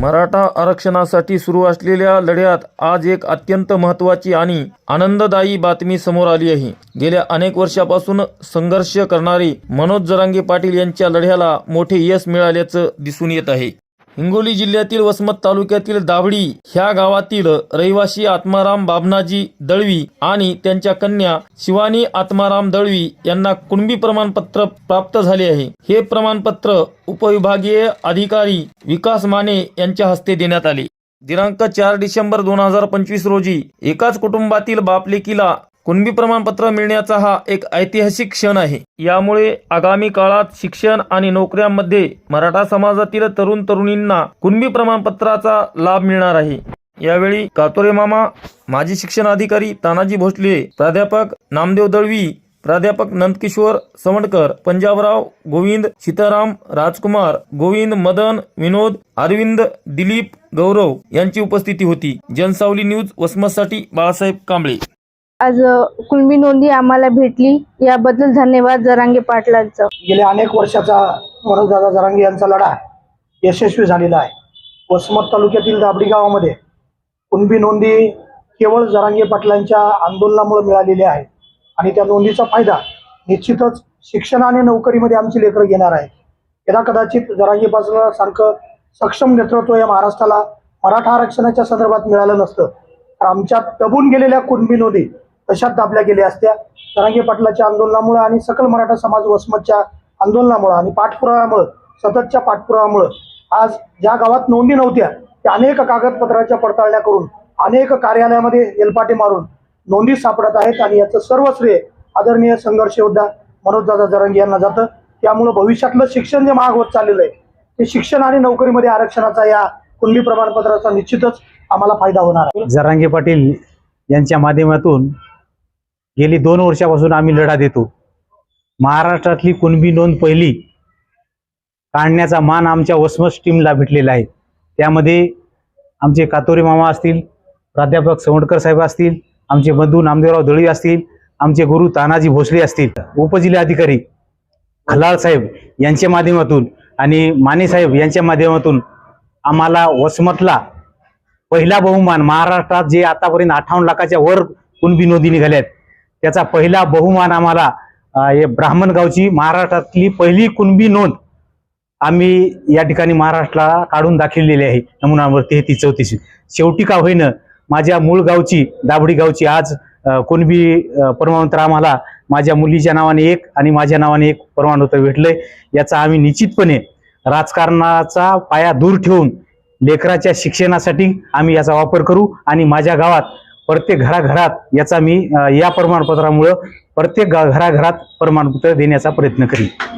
मराठा आरक्षणासाठी सुरू असलेल्या लढ्यात आज एक अत्यंत महत्त्वाची आणि आनंददायी बातमी समोर आली आहे. गेल्या अनेक वर्षापासून संघर्ष करणारे मनोज जरांगे पाटील यांच्या लढ्याला मोठे यश मिळाल्याचं दिसून येत आहे. हिंगोली जिल्ह्यातील वसमत तालुक्यातील दाभडी ह्या गावातील रहिवासी आत्माराम बाबनाजी दळवी आणि त्यांच्या कन्या शिवानी आत्माराम दळवी यांना कुणबी प्रमाणपत्र प्राप्त झाले आहे. हे प्रमाणपत्र उपविभागीय अधिकारी विकास माने यांच्या हस्ते देण्यात आले. दिनांक चार डिसेंबर दोन हजार पंचवीस रोजी एकाच कुटुंबातील बापलेकीला कुणबी प्रमाणपत्र मिळण्याचा हा एक ऐतिहासिक क्षण आहे. यामुळे आगामी काळात शिक्षण आणि नोकऱ्यांमध्ये मराठा समाजातील तरुण तरुणींना कुणबी प्रमाणपत्राचा लाभ मिळणार आहे. यावेळी कातोरे मामा माजी शिक्षण अधिकारी तानाजी भोसले प्राध्यापक नामदेव दळवी प्राध्यापक नंदकिशोर सवणकर पंजाबराव गोविंद सीताराम राजकुमार गोविंद मदन विनोद अरविंद दिलीप गौरव यांची उपस्थिती होती. जनसावली न्यूज वसमतसाठी बाळासाहेब कांबळे. आज कुणबी नोंदी आम्हाला भेटली. याबद्दल धन्यवाद जरांगे पाटलांचं. गेल्या अनेक वर्षाचा मनोजदादा जरांगे यांचा लढा यशस्वी झालेला आहे. वसमत तालुक्यातील दाबडी गावामध्ये कुणबी नोंदी केवळ जरांगे पाटलांच्या आंदोलनामुळे मिळालेली आहे. आणि त्या नोंदीचा फायदा निश्चितच शिक्षण आणि नोकरीमध्ये आमची लेकरं घेणार आहे यदा कदाचित जरांगे पाटलासारखं सक्षम नेतृत्व या महाराष्ट्राला मराठा आरक्षणाच्या संदर्भात मिळालं नसतं तर आमच्या दबून गेलेल्या कुणबी नोंदी तशाच दाबल्या गेल्या असत्या. जरांगे पाटलाच्या आंदोलनामुळे आणि सकल मराठा समाज वसमतच्या आंदोलनामुळे आणि पाठपुराव्यामुळं सततच्या पाठपुराव्यामुळं आज ज्या गावात नोंदी नव्हत्या त्या अनेक कागदपत्राच्या पडताळण्या करून अनेक कार्यालयामध्ये एलपाटे मारून नोंदी सापडत आहेत आणि याचं सर्व श्रेय आदरणीय संघर्ष योद्धा मनोजदादा जरंगी यांना जातं. त्यामुळं भविष्यातलं शिक्षण जे महाग होत चाललेलं आहे ते शिक्षण आणि नोकरीमध्ये आरक्षणाचा या कुणबी प्रमाणपत्राचा निश्चितच आम्हाला फायदा होणार आहे. जरांगे पाटील यांच्या माध्यमातून गेली दोन वर्षापासून आम्ही लढा देतो. महाराष्ट्रातली कुणबी नोंद पहिली. काढण्याचा मान आमच्या वसमस टीमला भेटलेला आहे. त्यामध्ये आमचे कातोरी मामा असतील प्राध्यापक सवंडकर साहेब असतील आमचे बंधू नामदेवराव दळी असतील आमचे गुरु तानाजी भोसले असतील. उपजिल्हाधिकारी खलाळ साहेब यांच्या माध्यमातून आणि माने साहेब यांच्या माध्यमातून आम्हाला वसमतला पहिला बहुमान महाराष्ट्रात जे आतापर्यंत अठ्ठावन्न लाखाच्या वर कुणबी नोंदी निघाल्यात त्याचा पहिला बहुमान आम्हाला हे ब्राह्मण गावची महाराष्ट्रातली पहिली कुणबी नोंद आम्ही या ठिकाणी महाराष्ट्राला काढून दाखवलेली आहे. नममुनावरती हे ती चौतीशी शेवटी का होईनं माझ्या मूळ गावची दाभडी गावची आज कुणबी परमानंतर आम्हाला माझ्या मुलीच्या नावाने एक आणि माझ्या नावाने एक परमानंतर भेटलंय. याचा आम्ही निश्चितपणे राजकारणाचा पाया दूर ठेवून लेकराच्या शिक्षणासाठी आम्ही याचा वापर करू आणि माझ्या गावात प्रत्येक घराघरात याचा मी या प्रमाणपत्रामुळं प्रत्येक घराघरात प्रमाणपत्र देण्याचा प्रयत्न करीन.